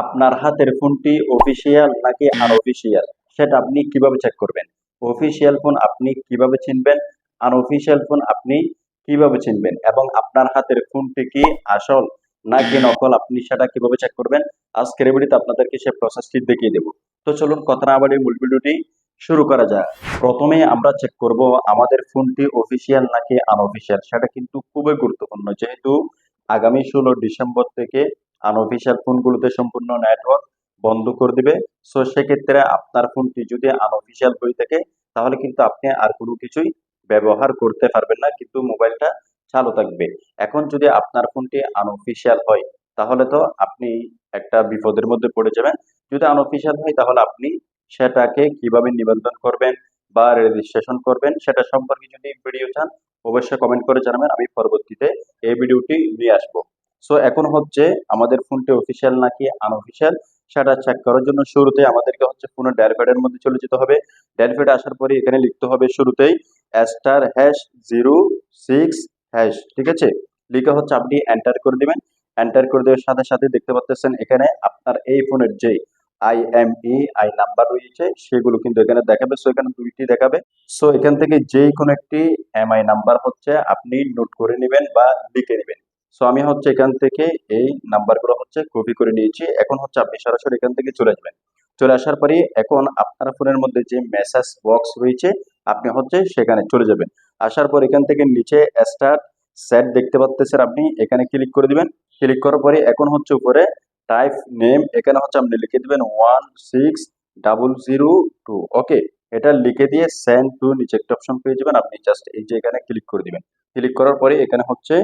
আপনার হাতের ফোনটি অফিসিয়াল নাকি আনঅফিসিয়াল সেটা আপনি কীভাবে চেক করবেন? অফিসিয়াল ফোন আপনি কীভাবে চিনবেন? আনঅফিসিয়াল ফোন আপনি কীভাবে চিনবেন? এবং আপনার হাতের ফোনটি কি আসল নাকি নকল? আপনি সেটা কীভাবে চেক করবেন? আজকের এই ভিডিওতে আপনাদেরকে সেই প্রসেসটি দেখিয়ে দেব। তো চলুন কথা না বাড়িয়ে মূল ভিডিওটি শুরু করা যাক। প্রথমে আমরা চেক করব আমাদের ফোনটি অফিসিয়াল নাকি আনঅফিসিয়াল সেটা কিন্তু খুবই গুরুত্বপূর্ণ। যেহেতু আগামী ষোলো ডিসেম্বর থেকে আনঅফিসিয়াল ফোনগুলোতে সম্পূর্ণ নেটওয়ার্ক বন্ধ করে দিবে। সো সেক্ষেত্রে আপনার ফোনটি যদি আনঅফিসিয়াল হয়ে থাকে, তাহলে কিন্তু আপনি আর কোনো কিছুই ব্যবহার করতে পারবেন না, কিন্তু মোবাইলটা চালু থাকবে। এখন যদি আপনার ফোনটি আনঅফিসিয়াল হয়, তাহলে তো আপনি একটা বিপদের মধ্যে পড়ে যাবেন। যদি আনঅফিসিয়াল হয়, তাহলে আপনি সেটাকে কীভাবে নিবন্ধন করবেন বা রেজিস্ট্রেশন করবেন, সেটা সম্পর্কে যদি ভিডিও চান, অবশ্যই কমেন্ট করে জানাবেন। আমি পরবর্তীতে এই ভিডিওটি নিয়ে আসব। সো এখন হচ্ছে আমাদের ফোনটি অফিসিয়াল নাকি আনঅফিসিয়াল সেটা চেক করার জন্য শুরুতে আমাদেরকে হচ্ছে ফোনের ডায়ালপ্যাডের মধ্যে চলে যেতে হবে। ডায়ালপ্যাডে আসার পরে এখানে লিখতে হবে শুরুতেই star hash zero six hash ঠিক আছে? লিখে হচ্ছে আপনি এন্টার করে দিবেন। এন্টার করে দেওয়ার সাথে সাথে দেখতে পাচ্ছেন এখানে আপনার এই ফোনের যে I M E I number রয়েছে, সেগুলো কিন্তু এখানে দেখাবে। সো এখানে দুইটি দেখাবে। সো এখান থেকে যেই কোনো একটি এম আই নাম্বার হচ্ছে আপনি নোট করে নেবেন বা লিখে নেবেন। সো আমি হচ্ছে এখান থেকে এই নাম্বারগুলো হচ্ছে কপি করে নিয়েছি। এখন হচ্ছে আপনি সরাসরি এখান থেকে চলে যাবেন। চলে আসার পরে এখন আপনার ফোনের মধ্যে যে মেসেজ বক্স রয়েছে, আপনি হচ্ছে সেখানে চলে যাবেন। আসার পর এখান থেকে নিচে স্টার্ট সেট দেখতে পাচ্ছেন আপনি। এখানে ক্লিক করে দিবেন। ক্লিক করার পরে এখন হচ্ছে উপরে টাইপ নেম এখানে হচ্ছে আপনি লিখে দিবেন one six double zero two okay এটা লিখে দিয়ে সেন্ড টু নিচে একটা অপশন পেয়ে যাবেন। আপনি জাস্ট এই যে এখানে ক্লিক করে দিবেন। ক্লিক করার পরে এখানে হচ্ছে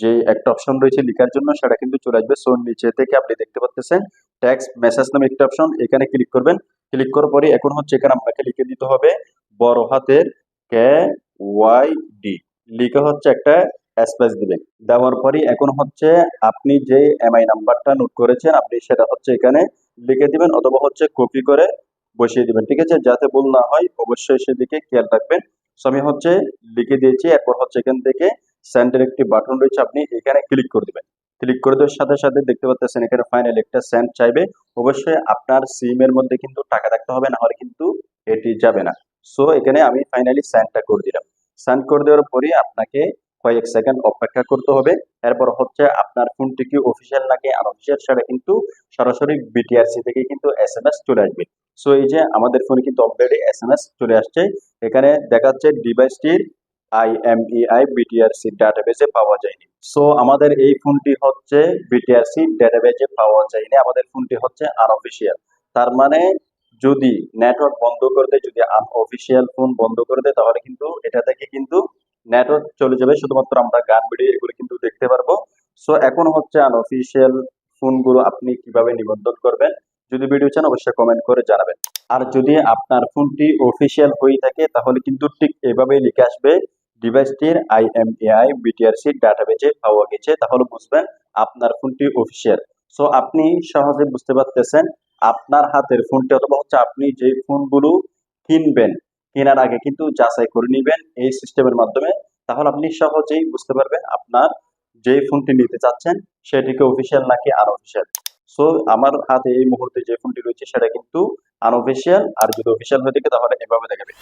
যে একটা অপশন রয়েছে লেখার জন্য, সেটা কিন্তু চলে আসবে। সো নিচে থেকে আপনি দেখতে পাচ্ছেন ট্যাক্স মেসেজ নামে একটা অপশন এখানে ক্লিক করবেন। ক্লিক করার পরে এখন হচ্ছে এখানে আপনাকে লিখে দিতে হবে, বড় হাতের কে ওয়াই ডি। লিখে হচ্ছে একটা স্পেস দিবেন। দেওয়ার পরে এখন হচ্ছে আপনি যে এমআই নাম্বারটা নোট করেছেন, আপনি সেটা হচ্ছে এখানে লিখে দিবেন অথবা হচ্ছে কপি করে বসিয়ে দিবেন, ঠিক আছে? যাতে ভুল না হয়, অবশ্যই সেদিকে খেয়াল রাখবেন। সো আমি হচ্ছে লিখে দিয়েছি, এরপর হচ্ছে এখান থেকে সেন্ডের একটি বাটন রয়েছে, আপনি এখানে ক্লিক করে দিবেন। ক্লিক করে দেওয়ার সাথে সাথে দেখতে পাচ্ছেন এখানে ফাইনাল একটা সেন্ড চাইবে। অবশ্যই আপনার সিম এর মধ্যে কিন্তু টাকা থাকতে হবে, না হলে কিন্তু এটি যাবে না। সো এখানে আমি ফাইনালি সেন্ডটা করে দিলাম। সেন্ড করে দেওয়ার পরে আপনাকে কয়েক সেকেন্ড অপেক্ষা করতে হবে। এরপর হচ্ছে আপনার ফোনটি কি অফিসিয়াল নাকি আনঅফিসিয়াল সেটা কিন্তু সরাসরি বিটিআরসি থেকে কিন্তু এস এম এস চলে আসবে। সো এই যে আমাদের ফোনে কিন্তু অলরেডি এস এম এস চলে আসছে। এখানে দেখা যাচ্ছে ডিভাইসটির আইএমইআই বিটিআরসি ডাটাবেজে পাওয়া যায়নি। সো আমাদের এই ফোনটি হচ্ছে বিটিআরসি ডাটাবেজে পাওয়া যায়নি। আমাদের ফোনটি হচ্ছে আনঅফিসিয়াল তার মানে যদি নেটওয়ার্ক বন্ধ করে দেয়, যদি আনঅফিসিয়াল ফোন বন্ধ করে দেয়, তাহলে কিন্তু এটা থেকে কিন্তু নেটওয়ার্ক চলে যাবে। শুধুমাত্র আমরা গান ভিডিও এগুলো কিন্তু দেখতে পারব। সো এখন হচ্ছে আনঅফিসিয়াল ফোনগুলো আপনি কীভাবে নিবন্ধন করবেন? যদি ভিডিও চান, অবশ্যই কমেন্ট করে জানাবেন। আর যদি আপনার ফোনটি অফিসিয়াল হয়ে থাকে, তাহলে কিন্তু ঠিক এভাবেই লিখে আসবে। ডিভাইসটির আইএমএআই বিটিআরসি ডাটাবেজে পাওয়া গেছে, তাহলে বুঝবেন আপনার ফোনটি অফিসিয়াল সো আপনি সহজে বুঝতে পারতেছেন আপনার হাতের ফোনটি অথবা হচ্ছে আপনি যে ফোনগুলো কিনবেন, কেনার আগে কিন্তু যাচাই করে নেবেন এই সিস্টেমের মাধ্যমে, তাহলে আপনি সহজেই বুঝতে পারবেন আপনার যে ফোনটি নিতে চাচ্ছেন সেটিকে অফিসিয়াল নাকি আনঅফিসিয়াল সো আমার হাতে এই মুহূর্তে যে ফোনটি রয়েছে সেটা কিন্তু আনঅফিসিয়াল আর যদি অফিসিয়াল হয়ে থাকে তাহলে এভাবে দেখাবে।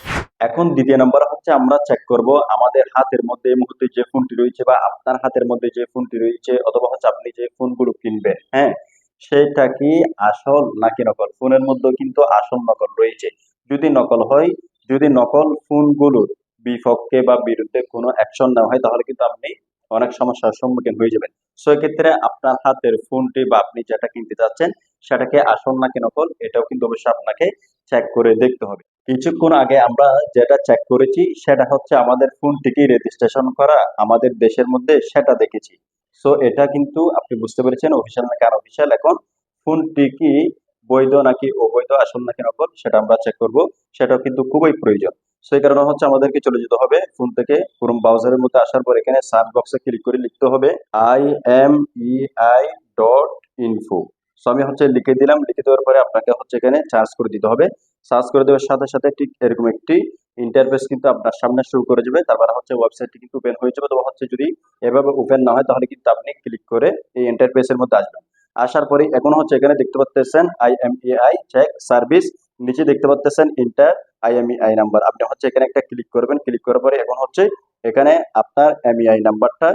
এখন দ্বিতীয় নাম্বার হচ্ছে আমরা চেক করব আমাদের হাতের মধ্যে এই মুহূর্তে যে ফোনটি রয়েছে বা আপনার হাতের মধ্যে যে ফোনটি রয়েছে অথবা হচ্ছে আপনি যে ফোনগুলো কিনবেন হ্যাঁ? সেটা কি আসল নাকি নকল? ফোনের মধ্যে কিন্তু আসল নকল রয়েছে। যদি নকল হয়, যদি নকল ফোনগুলোর বিপক্ষে বা বিরুদ্ধে কোনো অ্যাকশন নেওয়া হয়, তাহলে কিন্তু আপনি অনেক সমস্যার সম্মুখীন হয়ে যাবেন। সো এক্ষেত্রে আপনার হাতের ফোনটি বা আপনি যেটা কিনতে চাচ্ছেন, সেটাকে আসল নাকি নকল এটাও কিন্তু অবশ্যই আপনাকে চেক করে দেখতে হবে। কিছুক্ষণ আগে আমরা যেটা চেক করেছি, সেটা হচ্ছে আমাদের ফোনটিকে রেজিস্ট্রেশন করা, আমাদের দেশের মধ্যে সেটা দেখেছি। সো এটা কিন্তু আপনি বুঝতে পেরেছেন অফিসিয়াল নাকি আর আনঅফিসিয়াল এখন ফোনটি কি বৈধ নাকি অবৈধ আসল নাকি নকল সেটা আমরা চেক করব, সেটাও কিন্তু খুবই প্রয়োজন। সেই কারণে হচ্ছে আমাদেরকে চলে যেতে হবে ফোন থেকে। ক্রোম ব্রাউজারের মধ্যে আসার পর এখানে সার্চ বক্সে ক্লিক করে লিখতে হবে I M E I dot info so আমি হচ্ছে লিখে দিলাম, লিখে দেওয়ার পরে আপনাকে হচ্ছে এখানে চার্জ করে দিতে হবে। সার্চ করে দেওয়ার সাথে সাথে ঠিক এরকম একটি ইন্টারফেস কিন্তু আপনার সামনে শুরু করে যাবে। তারপরে হচ্ছে ওয়েবসাইটটি কিন্তু ওপেন হয়ে যাবে। তো হচ্ছে যদি এভাবে ওপেন না হয়, তাহলে কিন্তু আপনি ক্লিক করে এই ইন্টারফেসের মধ্যে আসবেন। আসার পরে এখন হচ্ছে এখানে দেখতে পাচ্ছেন আইএমইআই চেক সার্ভিস নিচে দেখতে পাচ্ছেন ইন্টার আইএমইআই নাম্বার আপনি হচ্ছে এখানে একটা ক্লিক করবেন ক্লিক করার পরে এখন হচ্ছে এখানে আপনার এমইআই নাম্বারটা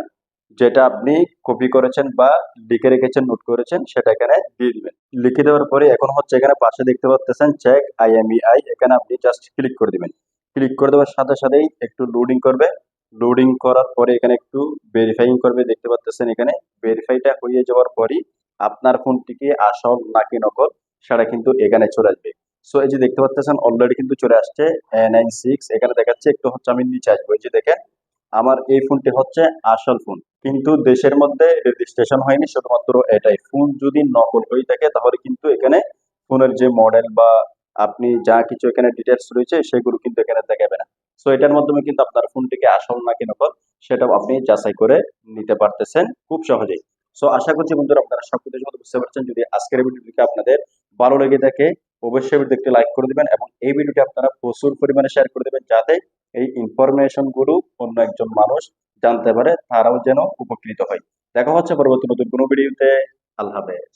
যেটা আপনি কপি করেছেন বা লিখে রেখেছেন নোট করেছেন, সেটা এখানে দিয়ে দিবেন। লিখে দেওয়ার পরে এখন হচ্ছে এখানে পাশে দেখতে পাচ্ছেন চেক আইএমইআই এখানে আপনি জাস্ট ক্লিক করে দিবেন। ক্লিক করে দেওয়ার সাথে সাথেই একটু লোডিং করবে। লোডিং করার পরে এখানে একটু ভেরিফাইং করবে। দেখতে পাচ্ছেন এখানে ভেরিফাইটা হয়ে যাওয়ার পরই আপনার ফোনটিকে আসল নাকি নকল, সেটা কিন্তু এখানে চলে আসবে। সো এই যে দেখতে পাচ্ছেন অলরেডি কিন্তু চলে আসছে নাইন সিক্স এখানে দেখাচ্ছে একটু হচ্ছে আমি নিচে আসব। এই যে দেখেন, আমার এই ফোনটি হচ্ছে আসল ফোন। কিন্তু দেশের মধ্যে রেজিস্ট্রেশন হয়নি, শুধুমাত্র এটাই। ফোন যদি নকল হয়ে থাকে, তাহলে কিন্তু এখানে ফোনের যে মডেল বা আপনি যা কিছু এখানে ডিটেলস রয়েছে, সেগুলো কিন্তু এখানে দেখাবে না। সো এটার মাধ্যমে কিন্তু আপনার ফোনটিকে আসল নাকি নকল, সেটাও আপনি যাচাই করে নিতে পারতেছেন খুব সহজেই। সো আশা করছি বন্ধুরা আপনারা সব কিছু বুঝতে পারছেন। যদি আজকের ভিডিওটিকে আপনাদের ভালো লেগে থাকে, অবশ্যই ভিডিওটি লাইক করে দিবেন এবং এই ভিডিওটি আপনারা প্রচুর পরিমাণে শেয়ার করে দেবেন যাতে এই ইনফরমেশনগুলো অন্য একজন মানুষ জানতে পারে, তারাও যেন উপকৃত হয়। দেখা হচ্ছে পরবর্তী নতুন কোনো ভিডিওতে। আল্লাহ হাফেজ।